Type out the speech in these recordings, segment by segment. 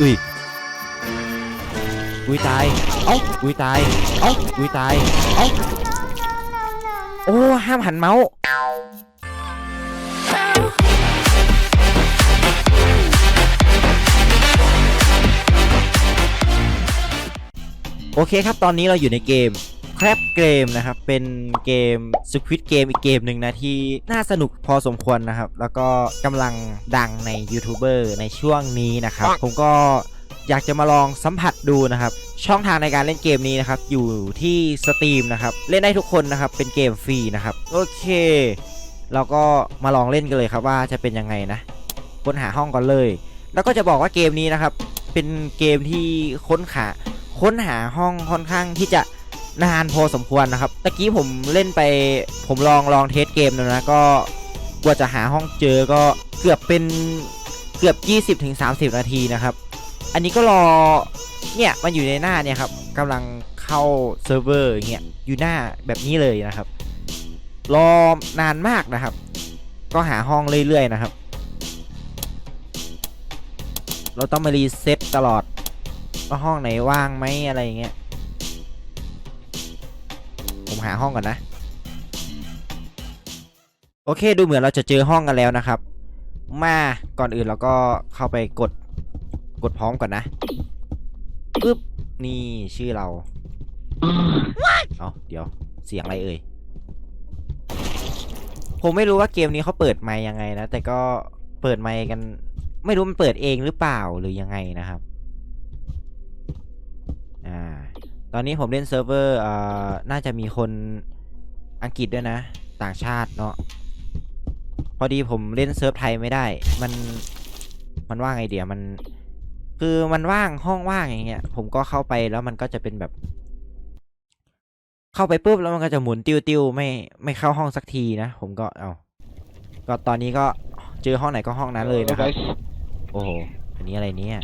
อุ้ยอุ้ยตาย เอ้าอุ้ยตาย เอ้าอุ้ยตาย เอ้าโอ้ห้ามหันเมาส์โอเคครับ ตอนนี้เราอยู่ในเกม Crab Game นะครับ เป็นเกม Squid Game อีกเกมหนึ่งนะ ที่น่าสนุกพอสมควรนะครับ แล้วก็กำลังดังในยูทูบเบอร์ในช่วงนี้นะครับ ผมก็อยากจะมาลองสัมผัสดูนะครับ ช่องทางในการเล่นเกมนี้นะครับ อยู่ที่สตรีมนะครับ เล่นได้ทุกคนนะครับ เป็นเกมฟรีนะครับ โอเค เราก็มาลองเล่นกันเลยครับว่าจะเป็นยังไงนะค้นหาห้องก่อนเลย แล้วก็จะบอกว่าเกมนี้นะครับ เป็นเกมที่ค้นหาค้นหาห้องค่อนข้างที่จะ นานพอสมควรนะครับตะกี้ผมเล่นไปผมลองลองเทสเกมแล้วนะก็กว่าจะหาห้องเจอก็เกือบเป็นเกือบ 20-30ถึง30 นาทีนะครับ อันนี้ก็รอเนี่ยมันอยู่ในหน้าเนี่ยครับกำลังเข้าเซิร์ฟเวอร์เงี้ยอยู่หน้าแบบนี้เลยนะครับ รอนานมากนะครับ ก็หาห้องเรื่อยๆนะครับ เราต้องมารีเซ็ตตลอดว่าห้องไหนว่างไหมอะไรเงี้ย ผมหาห้องก่อนนะ โอเคดูเหมือนเราจะเจอห้องกันแล้วนะครับ มาก่อนอื่นเราก็เข้าไปกดกดพร้อมก่อนนะปึ๊บนี่ชื่อเราเอาเดี๋ยวเสียงอะไรเอ่ยผมไม่รู้ว่าเกมนี้เขาเปิดไมค์ยังไงนะ แต่ก็เปิดไมค์กัน ไม่รู้มันเปิดเองหรือเปล่าหรือยังไงนะครับ อ่า ตอนนี้ผมเล่นเซิร์ฟเวอร์อ่าน่าจะมีคนอังกฤษด้วยนะ ต่างชาติเนาะพอดีผมเล่นเซิร์ฟไทยไม่ได้ มันมันว่างไอเดียมัน คือมันว่างห้องว่างอย่างเงี้ย ผมก็เข้าไปแล้วมันก็จะเป็นแบบ เข้าไปปุ๊บแล้วมันก็จะหมุนติ้วติ้วๆไม่ไม่เข้าห้องสักทีนะผมก็เอาก็ตอนนี้ก็เจอห้องไหนก็ห้องนั้นเลยนะครับ โอ้โหอันนี้อะไรเนี่ย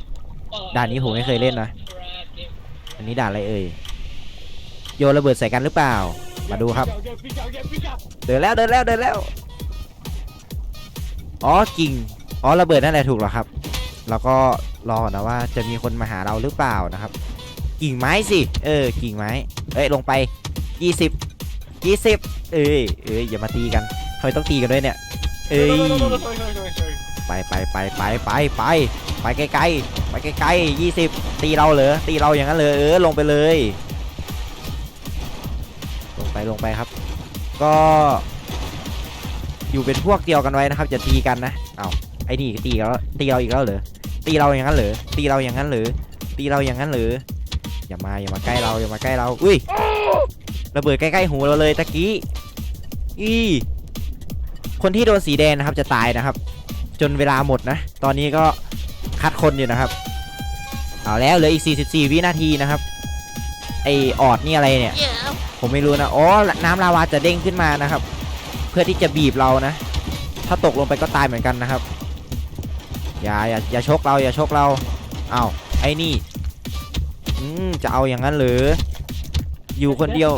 ด่านนี้ผมไม่เคยเล่นนะ อันนี้ด่าอะไรเอ่ย โยนระเบิดใส่กันหรือเปล่า มาดูครับ เดินแล้วเดินแล้วเดินแล้ว อ๋อกิ่ง อ๋อระเบิดนั่นแหละถูกแล้วครับ แล้วก็รอนะว่าจะมีคนมาหาเราหรือเปล่านะครับ กิ่งไม้สิ เออ กิ่งไม้ เอ้ยลงไปยี่สิบยี่สิบเอ้ยเอ้ยอย่ามาตีกันทำไมต้องตีกันด้วยเนี่ย เอ้ย ไปไปไปไปไปไปไปไกลๆไปไกลๆยี่สิบตีเราเหรอตีเราอย่างนั้นเลยเออลงไปเลย ลงไปลงไปครับ ก็ อยู่เป็นพวกเดียวกันไว้นะครับอย่าตีกันนะเอาไอ้นี่ตีเราตีเราอีกแล้วเหรอตีเราอย่างนั้นเหรอตีเราอย่างนั้นเหรอตีเราอย่างนั้นเหรออย่ามาอย่ามาใกล้เราอย่ามาใกล้เราอุ้ยระเบิดใกล้ๆหูเราเลยตะกี้อีคนที่โดนสีแดงนะครับจะตายนะครับ จนเวลาหมดนะ ตอนนี้ก็คัดคนอยู่นะครับ เอาแล้วเหลืออีก 44 วินาทีนะครับ ไอออดนี่อะไรเนี่ย ผมไม่รู้นะ อ๋อ น้ำลาวาจะเด้งขึ้นมานะครับ เพื่อที่จะบีบเรานะ ถ้าตกลงไปก็ตายเหมือนกันนะครับ อย่าอย่าอย่าชกเราอย่าชกเราเอาไอ้นี่ อืมจะเอาอย่างนั้นหรือ อยู่คนเดียว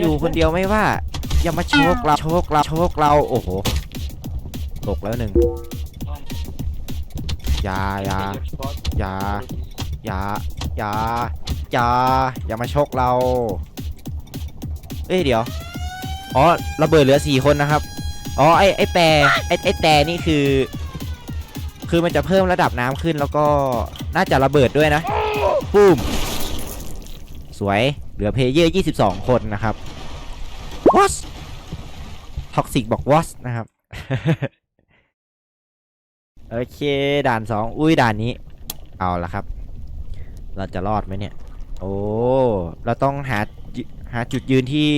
อยู่คนเดียวไม่ว่า อย่ามาโชกเราโชกเราโชกเรา โอ้โห ตกแล้วหนึ่ง อย่าอย่าอย่าอย่าอย่าอย่าอย่ามาชกเรา เอ้ยเดี๋ยว อ๋อระเบิดเหลือสี่คนนะครับ อ๋อไอไอแปรไอไอแต่นี่คือ คือมันจะเพิ่มระดับน้ำขึ้นแล้วก็น่าจะระเบิดด้วยนะปุ้มสวยเหลือเพลเยอร์ 22 คนนะครับวอสท็อกซิกบอกวอสนะครับ โอเคด่านสองอุ้ยด่านนี้ เอาละครับ เราจะรอดไหมเนี่ย โอ้เราต้องหาจุหาจุดยืนที่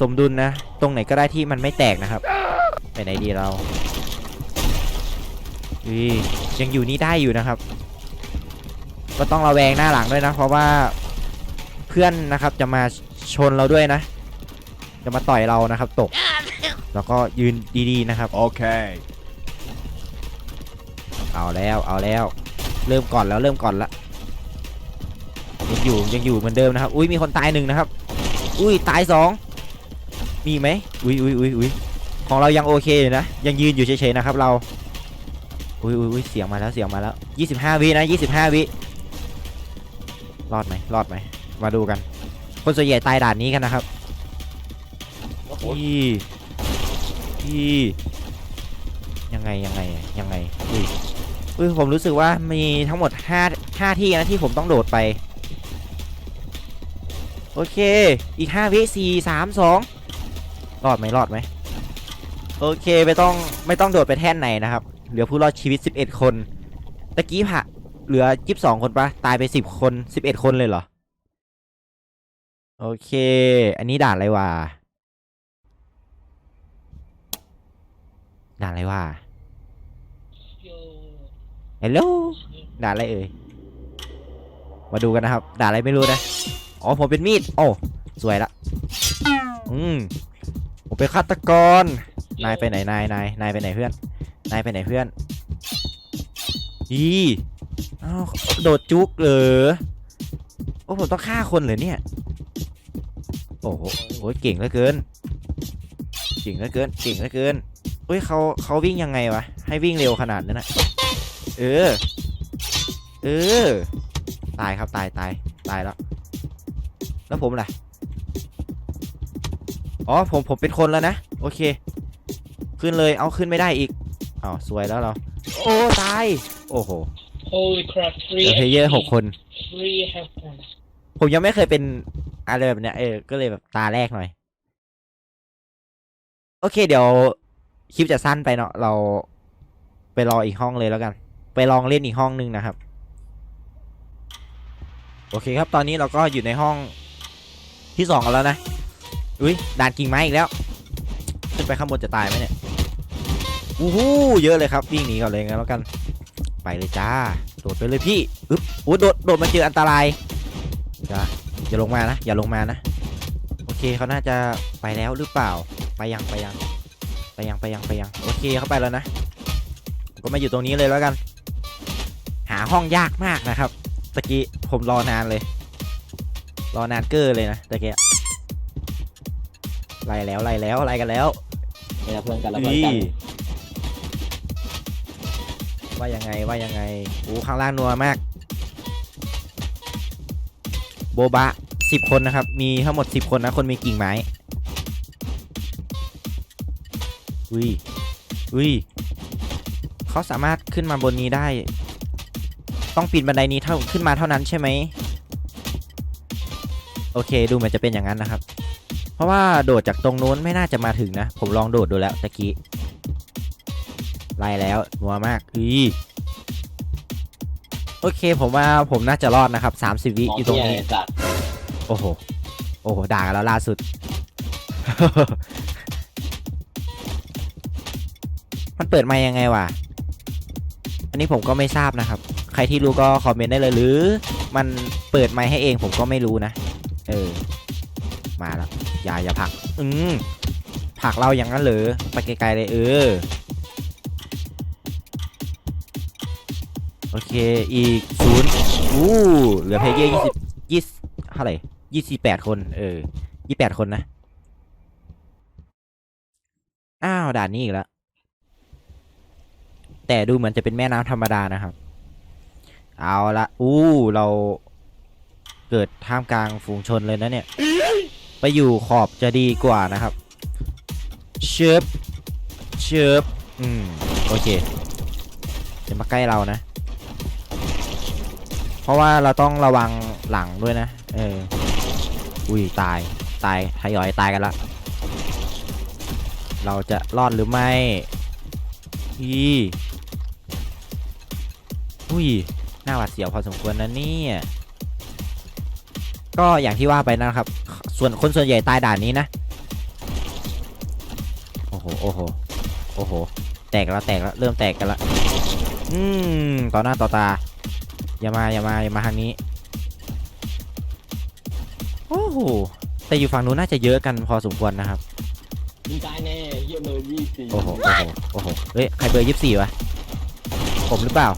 สมดุลนะ ตรงไหนก็ได้ที่มันไม่แตกนะครับ ไปไหนดีเราอุ้ยยังอยู่นี่ได้อยู่นะครับ ก็ต้องระแวงหน้าหลังด้วยนะ เพราะว่าเพื่อนนะครับจะมาชนเราด้วยนะ จะมาต่อยเรานะครับ ตก แล้วก็ยืนดีๆนะครับ Okay. เเอาแล้วเอาแล้ว เริ่มก่อนแล้วเริ่มก่อนละยังอยู่ยังอยู่เหมือนเดิมนะครับ อุ้ยมีคนตายหนึ่งนะครับ อุ้ยตายสองมีไหมอุ้ยอุ้ยอุ้ยอุ้ยของเรายังโอเคอยู่นะยังยืนอยู่เฉยๆนะครับเราอุ้ยอุ้ยอุ้ยเสียงมาแล้วเสียงมาแล้วยี่สิบห้าวินะยี่สิบห้าวิรอดไหมรอดไหมมาดูกัน คนส่วนใหญ่ตายด่านนี้กันนะครับพี่พี่ยังไงยังไงยังไงอุ้ย อุ้ยผมรู้สึกว่ามีทั้งหมดห้าห้าที่นะที่ผมต้องโดดไป โอเค อีกห้าวิสี่สามสองรอดไหมรอดไหม โอเคไม่ต้องไม่ต้องโดดไปแท่นไหนนะครับ เหลือผู้รอดชีวิต 11 คน ตะกี้ผ่ะเหลือ 22 คนปะตายไป 10 คน 11 คนเลยเหรอ โอเค อันนี้ด่านอะไรวะ ด่านอะไรวะ ฮัลโหลด่าอะไรเอ่ยมาดูกันนะครับ ด่าอะไรไม่รู้นะอ๋อผมเป็นมีดโอ้สวยละอืมผมเป็นฆาตกรนายไปไหนนายนายนายไปไหนเพื่อนนายไปไหนเพื่อนอีอ้าวโดดจุกเหรอโอ้ผมต้องฆ่าคนเหรอเนี่ยโอ้โหเก่งเหลือเกินเก่งเหลือเกินเก่งเหลือเกินเฮ้ยเขาเขาวิ่งยังไงวะให้วิ่งเร็วขนาดนั้นนะ เออ เออ ตายครับตายตายตายแล้ว แล้วผมล่ะ อ๋อผมผมเป็นคนแล้วนะ โอเค ขึ้นเลยเอาขึ้นไม่ได้อีกอ้าวสวยแล้วเรา โอ้ตาย โอ้โห Holy crap, เหลื free อเพลเยอร์หกคน free health points. ผมยังไม่เคยเป็นอะไรแบบเนี้ยเออ ก็เลยแบบตาแรกหน่อย โอเค เดี๋ยว คลิปจะสั้นไปเนาะ เราไปรออีกห้องเลยแล้วกัน ไปลองเล่นอีกห้องหนึงนะครับ โอเคครับตอนนี้เราก็อยู่ในห้องที่สองกันแล้วนะ อุ้ยด่านกิ่งไม้อีกแล้วขึ้นไปข้างบนจะตายไหมเนี่ยอู้หูเยอะเลยครับวิ่งหนีก่อนเลยงั้นแล้วกัน ไปเลยจ้า โดดไปเลยพี่อึ๊บโอ้โดดโดดมาเจออันตรายจ้าอย่าลงมานะ อย่าลงมานะ โอเคเขาน่าจะไปแล้วหรือเปล่า ไปยังไปยัง ไปยังไปยังไปยัง โอเคเขาไปแล้วนะ ก็มาอยู่ตรงนี้เลยแล้วกัน หาห้องยากมากนะครับตะกี้ผมรอนานเลย รอนานเกอร์เลยนะตะกี้ไล่แล้วไล่แล้วไล่กันแล้วเนี่ยเพื่อนกันแล้วเพื่อนอีกันว่ายังไงว่ายังไงโอ้ข้างล่างนัวมาก โบบะสิบคนนะครับ มีทั้งหมดสิบคนนะ คนมีกิ่งไม้อุ้ยอุ้ยเขาสามารถขึ้นมาบนนี้ได้ ต้องปีนบันไดนี้เท่าขึ้นมาเท่านั้นใช่ไหมโอเค ดูเหมือนจะเป็นอย่างนั้นนะครับ เพราะว่าโดดจากตรงนู้นไม่น่าจะมาถึงนะ ผมลองโดดดูแล้วตะกี้ไล่แล้วนัวมากอือโอเค ผมว่าผมน่าจะรอดนะครับ30วิมองอยู่ตรงเหี้ยนี้ไอ้สัตว์โอ้โหโอ้โหด่ากันแล้วล่าสุด มันเปิดมายังไงวะ อันนี้ผมก็ไม่ทราบนะครับ ใครที่รู้ก็คอมเมนต์ได้เลยหรือ มันเปิดไมค์ให้เองผมก็ไม่รู้นะ เออ มาแล้ว อย่าอย่าผัก อืมผักเราอย่างนั้นเหรอไปไกลๆเลยเออ โอเค อีกศูนย์อู้เหลือเพลเยอร์ยี่สิบยี่เท่าไหร่ยี่สิบแปดคน เออยี่แปดคนนะ อ้าว ด่านนี้อีกแล้ว แต่ดูเหมือนจะเป็นแม่น้ำธรรมดานะครับ เอาละอู้เราเกิดท่ามกลางฝูงชนเลยนะเนี่ย ไปอยู่ขอบจะดีกว่านะครับเชิบเชิบอืมโอเคจะมาใกล้เรานะ เพราะว่าเราต้องระวังหลังด้วยนะ เออ อุ้ยตายตายทยอยตายกันละเราจะรอดหรือไม่อีอุ้ย น้าหวาดเสียวพอสมควรนะเนี่ยก็อย่างที่ว่าไปนะครับ ส่วนคนส่วนใหญ่ตายด่านนี้นะ โอ้โห โอ้โห โอ้โห แตกแล้วแตกแล้วเริ่มแตกกันละ อืม ต่อหน้าต่อตา อย่ามาอย่ามาอย่ามาทางนี้ โอ้โห แต่อยู่ฝั่งนู้นน่าจะเยอะกันพอสมควรนะครับมึงตายแน่เฮียเบอร์ยี่สี่โอ้โห โอ้โห โอ้โห เฮ้ย ใครเบอร์ยี่สิบสี่วะ ผมหรือเปล่า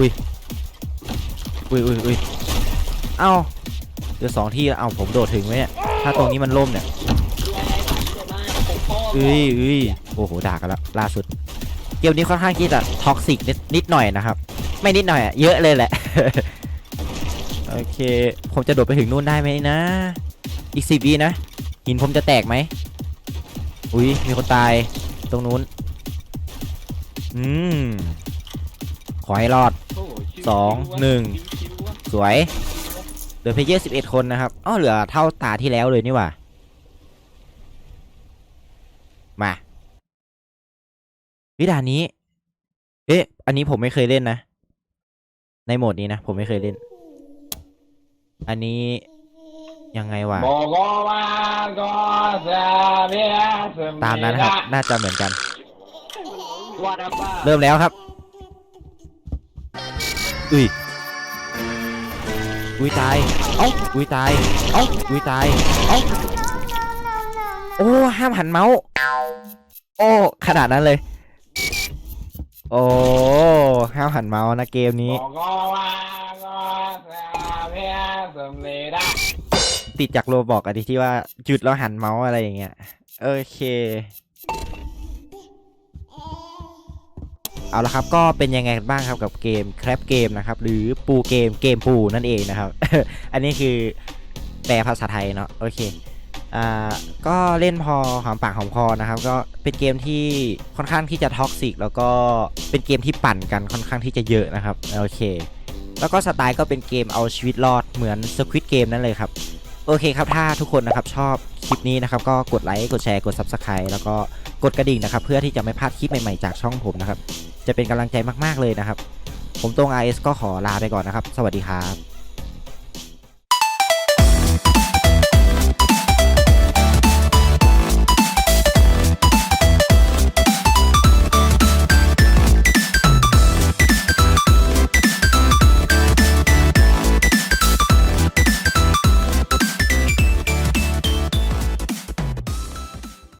อุ้ยอุ้ยอุ้ยอุ้ยเอ้าเหลือสองที่เอ้าผมโดดถึงไหมเนี่ยถ้าตรงนี้มันล่มเนี่ยเอ้ยเอ้ยโอ้โหด่ากันแล้วล่าสุดเกมนี้ค่อนข้างที่จะท็อกซิกนิดนิดหน่อยนะครับ ไม่นิดหน่อยอะเยอะเลยแหละโอเค ผมจะโดดไปถึงนู่นได้ไหมนะ อีกสิบวินะหินผมจะแตกไหมอุ้ยมีคนตายตรงนู้น อืม อให้รอด สองชิวะหนึ่ง สวยเหลือเพลเยอร์สิบเอ็ดคนนะครับอ้อเหลือเท่าตาที่แล้วเลยนี่หว่า มา วิดานนี้ เอ๊ะ อันนี้ผมไม่เคยเล่นนะ ในโหมดนี้นะ ผมไม่เคยเล่น อันนี้ ยังไงวะ บอกว่าก็จะเบียสตามนั้นครับ น่าจะเหมือนกัน ว่าดบ้า เริ่มแล้วครับ อุ้ย อุ้ยตาย เอ้า อุ้ยตาย เอ้า อุ้ยตาย เอ้า โอ้ ห้ามหันเมาส์ โอ้ ขนาดนั้นเลย โอ้ ห้ามหันเมาส์นะเกมนี้ บอกว่าก็จะเบียสมเลยได้ติดจากโรบอกอะที่ที่ว่าจุดแล้วหันเมาส์อะไรอย่างเงี้ย โอเค เอาละครับก็เป็นยังไงกันบ้างครับกับเกมแครปเกมนะครับหรือปูเกมเกมปูนั่นเองนะครับ อันนี้คือแปลภาษาไทยเนาะโอเคอ่าก็เล่นพอหอมปากหอมคอนะครับ ก็เป็นเกมที่ค่อนข้างที่จะท็อกซิกแล้วก็เป็นเกมที่ปั่นกันค่อนข้างที่จะเยอะนะครับโอเค แล้วก็สไตล์ก็เป็นเกมเอาชีวิตรอดเหมือนสควิตเกมนั่นเลยครับโอเคครับ ถ้าทุกคนนะครับชอบคลิปนี้นะครับ ก็กดไลค์ กดแชร์ กด Subscribe แล้วก็กดกระดิ่งนะครับ เพื่อที่จะไม่พลาดคลิปใหม่ ๆ จากช่องผมนะครับจะเป็นกำลังใจมากๆเลยนะครับ ผมตรง RS ก็ขอลาไปก่อนนะครับ สวัสดีครับ